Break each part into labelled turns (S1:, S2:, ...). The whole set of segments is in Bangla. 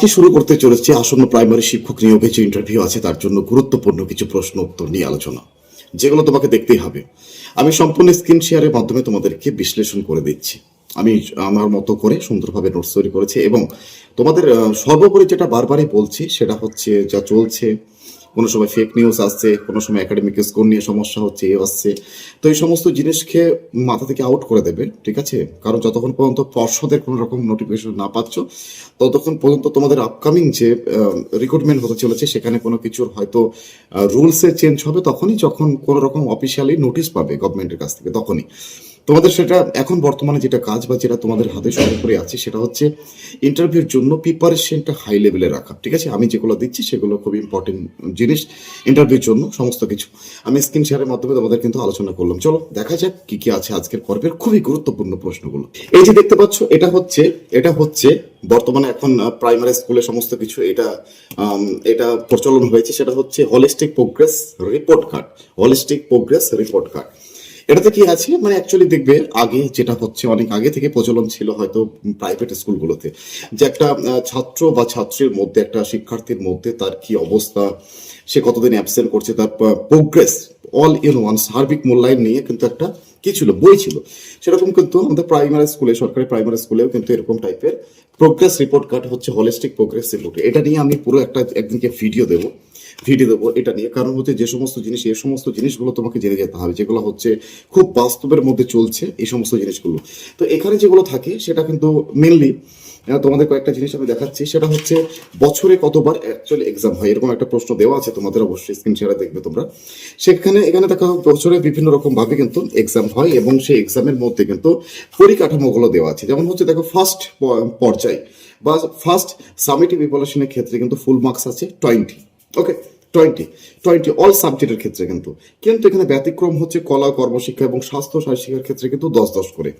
S1: কি শুরু করতে চলেছে আসন্ন প্রাইমারি শিক্ষক নিয়োগে যে ইন্টারভিউ আছে, তার জন্য গুরুত্বপূর্ণ কিছু প্রশ্ন উত্তর নিয়ে আলোচনা, যেগুলো তোমাকে দেখতেই হবে। আমি সম্পূর্ণ স্ক্রিন শেয়ারের মাধ্যমে তোমাদেরকে বিশ্লেষণ করে দিচ্ছি। আমি আমার মতো করে সুন্দরভাবে নোটস তৈরি করেছি এবং তোমাদের সর্বোপরি যেটা বারবারই বলছি, সেটা হচ্ছে যা চলছে কোনো সময় ফেক নিউজ আসছে, কোনো সময় একাডেমিক স্কোর নিয়ে সমস্যা হচ্ছে এ আসছে। তো এই সমস্ত জিনিসকে মাথা থেকে আউট করে দেবে, ঠিক আছে? কারণ যতক্ষণ পর্যন্ত পর্ষদের কোনো রকম নোটিফিকেশন না পাচ্ছ, ততক্ষণ পর্যন্ত তোমাদের আপকামিং যে রিক্রুটমেন্ট হতে চলেছে, সেখানে কোনো কিছুর হয়তো রুলসে চেঞ্জ হবে, তখনই যখন কোনো রকম অফিসিয়ালি নোটিশ পাবে গভর্নমেন্টের কাছ থেকে, তখনই। তোমাদের সেটা এখন বর্তমানে যেটা কাজ বা যেটা তোমাদের হাতে সর্বোপরি আছে, সেটা হচ্ছে ইন্টারভিউর জন্য প্রিপারেশনটা হাই লেভেলে রাখা, ঠিক আছে? আমি যেগুলো দিচ্ছি সেগুলো খুব ইম্পর্টেন্ট জিনিস ইন্টারভিউর জন্য, সমস্ত কিছু। আমি স্ক্রিন শেয়ারের মাধ্যমে তোমাদের কিন্তু আলোচনা করলাম। চলো, দেখা যাক কি কি আছে আজকের পর্বের খুবই গুরুত্বপূর্ণ প্রশ্নগুলো। এই যে দেখতে পাচ্ছ, এটা হচ্ছে এটা হচ্ছে বর্তমানে এখন প্রাইমারি স্কুলে সমস্ত কিছু এটা এটা প্রচলন হয়েছে। সেটা হচ্ছে holistic progress report card holistic progress report card এটাতে কি আছে? মানে অ্যাকচুয়ালি দেখবে আগে যেটা হচ্ছে, অনেক আগে থেকে প্রচলন ছিল হয়তো প্রাইভেট স্কুলগুলোতে যে একটা ছাত্র বা ছাত্রীর মধ্যে, একটা শিক্ষার্থীর মধ্যে তার কি অবস্থা, সে কতদিন অ্যাবসেন্ট করছে, তার প্রোগ্রেস অল ইন ওয়ান সার্বিক মূল্যায়ন নিয়ে কিন্তু একটা কি ছিল, বই ছিল। সেরকম কিন্তু আমাদের প্রাইমারি স্কুলে সরকারি প্রাইমারি স্কুলেও কিন্তু এরকম টাইপের প্রোগ্রেস রিপোর্ট কার্ড হচ্ছে হলিস্টিক প্রোগ্রেস রিপোর্ট এটা নিয়ে আমি পুরো একটা একদিনকে ভিডিও দেবো। ভিডিও দেবো এটা নিয়ে। কারণ হচ্ছে যে সমস্ত জিনিস এই সমস্ত জিনিসগুলো তোমাকে জেনে যেতে হবে, যেগুলো হচ্ছে খুব বাস্তবের মধ্যে চলছে, এই সমস্ত জিনিসগুলো। তো এখানে যেগুলো থাকে, সেটা কিন্তু মেনলি তোমাদের কয়েকটা জিনিস আমি দেখাচ্ছি। সেটা হচ্ছে বছরে কতবার অ্যাকচুয়ালি এক্সাম হয়, এরকম একটা প্রশ্ন দেওয়া আছে তোমাদের, অবশ্যই স্ক্রিন শেয়ারে দেখবে তোমরা। সেখানে, এখানে দেখা বছরে বিভিন্ন রকম ভাবে কিন্তু এক্সাম হয় এবং সেই এক্সামের মধ্যে কিন্তু পরিকাঠামোগুলো দেওয়া আছে। যেমন হচ্ছে দেখো ফার্স্ট পর্যায় বা ফার্স্ট সামিটিভ ইভলিউশনের ক্ষেত্রে কিন্তু ফুল মার্কস আছে twenty okay twenty twenty all সাবজেক্টের ক্ষেত্রে কিন্তু। কিন্তু এখানে ব্যতিক্রম হচ্ছে কলা, কর্মশিক্ষা এবং স্বাস্থ্য শিক্ষার ক্ষেত্রে কিন্তু দশ দশ করে।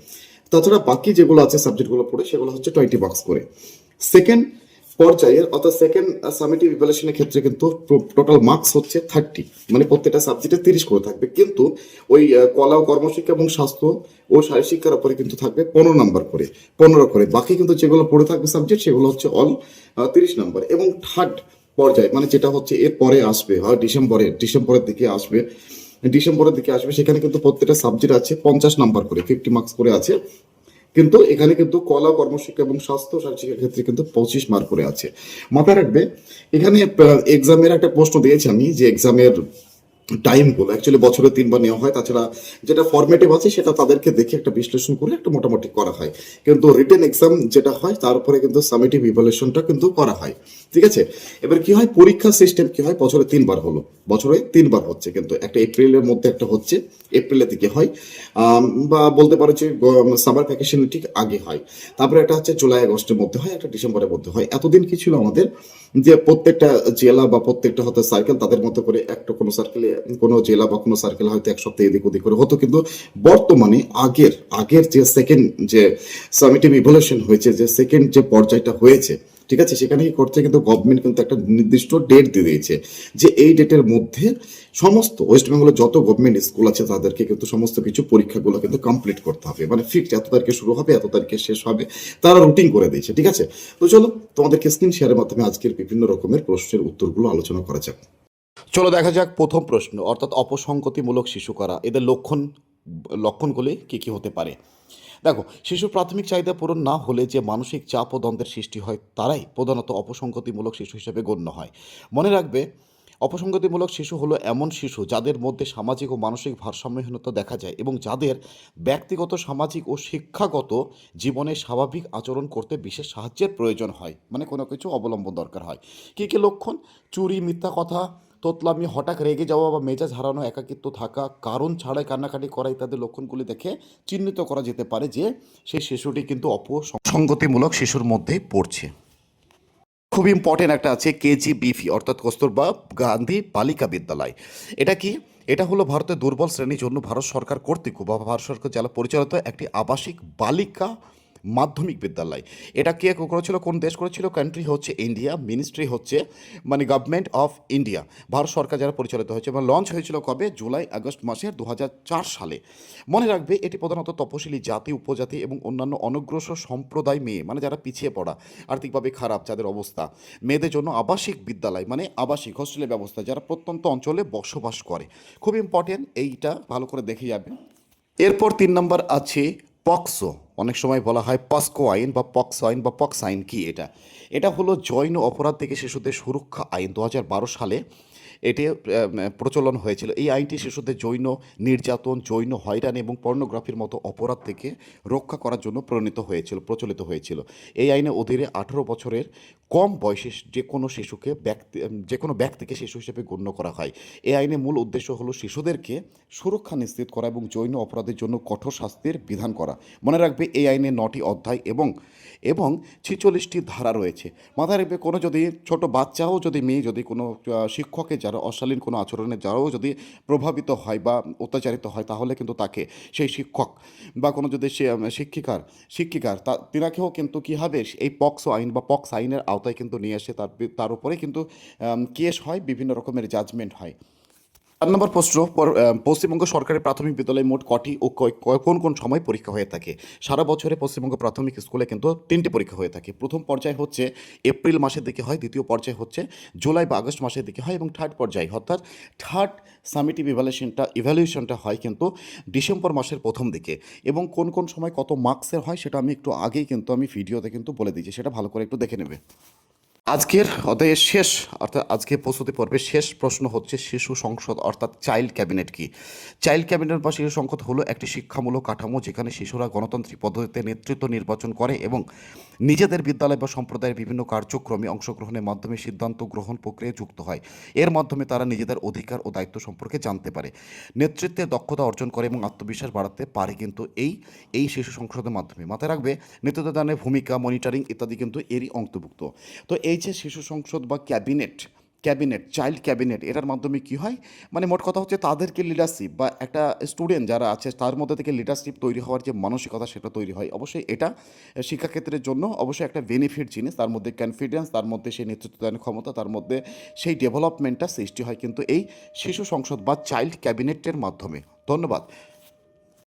S1: তাছাড়া বাকি যেগুলো আছে সাবজেক্টগুলো পড়ে, সেগুলো হচ্ছে টোয়েন্টি মার্কস করে। সেকেন্ড পর্যায়ের, অর্থাৎ সেকেন্ড সামিটিভ ইভ্যালুয়েশনের ক্ষেত্রে কিন্তু টোটাল মার্কস হচ্ছে থার্টি মানে প্রত্যেকটা সাবজেক্টে তিরিশ করে থাকবে। কিন্তু ওই কলা ও কর্মশিক্ষা এবং স্বাস্থ্য ও শিক্ষার উপরে কিন্তু থাকবে পনেরো নাম্বার করে। পনেরো করে। বাকি কিন্তু যেগুলো পড়ে থাকবে সাবজেক্ট সেগুলো হচ্ছে অল তিরিশ নাম্বার। এবং থার্ড পর্যায়ে মানে যেটা হচ্ছে এর পরে আসবে হয় ডিসেম্বরে, ডিসেম্বরের দিকে আসবে। ডিসেম্বরের দিকে আসবে, সেখানে কিন্তু প্রত্যেকটা সাবজেক্ট আছে পঞ্চাশ নাম্বার করে ফিফটি মার্কস করে আছে। কিন্তু এখানে কিন্তু কলা, কর্মশিক্ষা এবং স্বাস্থ্য শিক্ষার ক্ষেত্রে কিন্তু পঁচিশ মার্ক করে আছে। মাথায় রাখবে, এখানে এক্সামের একটা প্রশ্ন দিয়েছি আমি, যে এক্সামের টাইমগুলো অ্যাকচুয়ালি বছরে তিনবার নেওয়া হয়। তাছাড়া যেটা ফরম্যাটিভ আছে, সেটা তাদেরকে দেখে একটা বিশ্লেষণ করে একটা মোটামুটি করা হয়। কিন্তু রিটেন এক্সাম যেটা হয় তারপরে কিন্তু সামেটিভ ইভ্যালুয়েশনটা কিন্তু করা হয়। ঠিক আছে? এবার কি হয়? পরীক্ষা সিস্টেম কি হয়? বছরে তিনবার হলো। বছরে তিনবার হচ্ছে কিন্তু। একটা এপ্রিলের মধ্যে একটা হচ্ছে। এপ্রিলের দিকে হয়। বা বলতে পারো যে সামার ভ্যাকেশনের ঠিক আগে হয়। তারপরে একটা হচ্ছে জুলাই আগস্টের মধ্যে হয়, একটা ডিসেম্বরের মধ্যে হয়। এতদিন কি ছিল আমাদের? যে প্রত্যেকটা জেলা বা প্রত্যেকটা হয়তো সার্কেল তাদের মতো করে একটা কোনো সার্কেলে কোনো জেলা বা কোনো সার্কেল হয়তো এক সপ্তাহে এদিক ওদিক করে হতো, কিন্তু বর্তমানে আগের আগের যে সেকেন্ড যে সামিটিভ ইভলিউশন হয়েছে, যে সেকেন্ড যে পর্যায়টা হয়েছে, ঠিক আছে, সেখানে কি করছে কিন্তু গভর্নমেন্ট কিন্তু একটা নির্দিষ্ট ডেট দিয়ে দিয়েছে, যে এই ডেটের মধ্যে সমস্ত ওয়েস্ট বেঙ্গলের যত গভর্নমেন্ট স্কুল আছে, তাদেরকে কিন্তু সমস্ত কিছু পরীক্ষাগুলো কিন্তু কমপ্লিট করতে হবে। মানে ফিক্সড এত তারিখে শুরু হবে, এত তারিখে শেষ হবে, তারা রুটিন করে দিয়েছে, ঠিক আছে? তো চলো, তোমাদেরকে স্ক্রিন শেয়ারের মাধ্যমে আজকের বিভিন্ন রকমের প্রশ্নের উত্তরগুলো আলোচনা করা যাক। চলো দেখা যাক প্রথম প্রশ্ন, অর্থাৎ অপসংগতিমূলক শিশু করা এদের লক্ষণ, লক্ষণগুলি কি কি হতে পারে? দেখো শিশুর প্রাথমিক চাহিদা পূরণ না হলে যে মানসিক চাপ ও দ্বন্দ্বের সৃষ্টি হয়, তারাই প্রধানত অপসংগতিমূলক শিশু হিসেবে গণ্য হয়। মনে রাখবে, অপসংগতিমূলক শিশু হলো এমন শিশু যাদের মধ্যে সামাজিক ও মানসিক ভারসাম্যহীনতা দেখা যায় এবং যাদের ব্যক্তিগত, সামাজিক ও শিক্ষাগত জীবনে স্বাভাবিক আচরণ করতে বিশেষ সাহায্যের প্রয়োজন হয় মানে কোনো কিছু অবলম্বন দরকার হয়। কী কী লক্ষণ? চুরি, মিথ্যা কথা তোতলামি হঠাৎ রেগে যাওয়া বা মেজাজ হারানো, একাকিত্ব থাকা, কারণ ছাড়াই কান্নাকাটি করা ইত্যাদি লক্ষণগুলি দেখে চিহ্নিত করা যেতে পারে যে সেই শিশুটি কিন্তু অপসংগতিমূলক শিশুর মধ্যেই পড়ছে। খুব ইম্পর্টেন্ট একটা আছে কেজি বিফি অর্থাৎ কস্তুরবা গান্ধী বালিকা বিদ্যালয়। এটা কি? এটা হলো ভারতের দুর্বল শ্রেণির জন্য ভারত সরকার কর্তৃক, বা ভারত সরকার জেলা পরিচালিত একটি আবাসিক বালিকা মাধ্যমিক বিদ্যালয়। এটা কে করেছিল? কোন দেশ করেছিল? কান্ট্রি হচ্ছে ইন্ডিয়া মিনিস্ট্রি হচ্ছে মানে গভর্নমেন্ট অফ ইন্ডিয়া ভারত সরকার যারা পরিচালিত হয়েছে এবং লঞ্চ হয়েছিল কবে? জুলাই, আগস্ট মাসের দু হাজার চার সালে। মনে রাখবে, এটি প্রধানত তপশিলি জাতি, উপজাতি এবং অন্যান্য অনগ্রসর সম্প্রদায় মেয়ে মানে যারা পিছিয়ে পড়া, আর্থিকভাবে খারাপ, যাদের অবস্থা। মেয়েদের জন্য আবাসিক বিদ্যালয় মানে আবাসিক হোস্টেলের ব্যবস্থা, যারা প্রত্যন্ত অঞ্চলে বসবাস করে। খুব ইম্পর্টেন্ট এইটা ভালো করে দেখে যাবে। এরপর তিন নম্বর আছে পক্সো। অনেক সময় বলা হয় পস্কো আইন বা পক্স আইন বা পক্স আইন কি এটা? এটা হলো জৈন অপরাধ থেকে শিশুদের সুরক্ষা আইন। দু হাজার বারো সালে এটি প্রচলন হয়েছিল। এই আইনটি শিশুদের জৈন নির্যাতন, জৈন হয়রান এবং পর্নোগ্রাফির মতো অপরাধ থেকে রক্ষা করার জন্য প্রণীত হয়েছিল, প্রচলিত হয়েছিল। এই আইনে অধীরে আঠেরো বছরের কম বয়সে যে কোনো শিশুকে ব্যক্তি যে কোনো ব্যক্তিকে শিশু হিসেবে গণ্য করা হয়। এই আইনের মূল উদ্দেশ্য হলো শিশুদেরকে সুরক্ষা নিশ্চিত করা এবং জৈন অপরাধের জন্য কঠোর শাস্তির বিধান করা। মনে রাখবে এই আইনে নটি অধ্যায় এবং এবং ছিচল্লিশটি ধারা রয়েছে। মাথায় রাখবে, কোনো যদি ছোট বাচ্চাও যদি মেয়ে, যদি কোনো শিক্ষকের যারা অশালীন কোনো আচরণে, যারাও যদি প্রভাবিত হয় বা অত্যাচারিত হয়, তাহলে কিন্তু তাকে সেই শিক্ষক বা কোনো যদি সে শিক্ষিকার শিক্ষিকার, তা, তিনাকেও কিন্তু কী হবে, এই পক্স আইন বা পক্স আইনের আওতায় কিন্তু নিয়ে আসে তার তার উপরে কিন্তু কেস হয় বিভিন্ন রকমের জাজমেন্ট হয়। চার নম্বর প্রশ্ন, পর- পশ্চিমবঙ্গ সরকারি প্রাথমিক বিদ্যালয়ে মোট কটি ও কোন কোন সময় পরীক্ষা হয়ে থাকে? সারা বছরে পশ্চিমবঙ্গ প্রাথমিক স্কুলে কিন্তু তিনটি পরীক্ষা হয়ে থাকে। প্রথম পর্যায় হচ্ছে এপ্রিল মাসের দিকে হয়, দ্বিতীয় পর্যায় হচ্ছে জুলাই বা আগস্ট মাসের দিকে হয় এবং থার্ড পর্যায়, অর্থাৎ থার্ড সামিটিভ ইভ্যালুয়েশনটা ইভ্যালুয়েশনটা হয় কিন্তু ডিসেম্বর মাসের প্রথম দিকে। এবং কোন কোন সময় কত মার্কসের হয় সেটা আমি একটু আগেই কিন্তু আমি ভিডিওতে কিন্তু বলে দিয়েছি, সেটা ভালো করে একটু দেখে নেবে। আজকের অধ্যায়ের শেষ, অর্থাৎ আজকে প্রস্তুতি পর্বের শেষ প্রশ্ন হচ্ছে শিশু সংসদ, অর্থাৎ চাইল্ড ক্যাবিনেট কি? চাইল্ড ক্যাবিনেট বা শিশু সংসদ হলো একটি শিক্ষামূলক কাঠামো যেখানে শিশুরা গণতান্ত্রিক পদ্ধতিতে নেতৃত্ব নির্বাচন করে এবং নিজেদের বিদ্যালয় বা সম্প্রদায়ের বিভিন্ন কার্যক্রমে অংশগ্রহণের মাধ্যমে সিদ্ধান্ত গ্রহণ প্রক্রিয়ায় যুক্ত হয়। এর মাধ্যমে তারা নিজেদের অধিকার ও দায়িত্ব সম্পর্কে জানতে পারে। নেতৃত্বে দক্ষতা অর্জন করে এবং আত্মবিশ্বাস বাড়াতে পারে কিন্তু এই এই শিশু সংসদের মাধ্যমে। মাথায় রাখবে, নেতৃত্বদানের ভূমিকা মনিটরিং ইত্যাদি কিন্তু এরই অন্তর্ভুক্ত। তো এই যে শিশু সংসদ বা ক্যাবিনেট ক্যাবিনেট, চাইল্ড ক্যাবিনেট, এটার মাধ্যমে কি হয়? মানে মোট কথা হচ্ছে তাদেরকে লিডারশিপ বা একটা স্টুডেন্ট যারা আছে, তার মধ্যে থেকে লিডারশিপ তৈরি হওয়ার যে মানসিকতা সেটা তৈরি হয়। অবশ্যই এটা শিক্ষাক্ষেত্রের জন্য অবশ্যই একটা বেনিফিট জিনিস। তার মধ্যে কনফিডেন্স তার মধ্যে সেই নেতৃত্বদানের ক্ষমতা, তার মধ্যে সেই ডেভেলপমেন্টটা সৃষ্টি হয় কিন্তু এই শিশু সংসদ বা চাইল্ড ক্যাবিনেটের মাধ্যমে। ধন্যবাদ।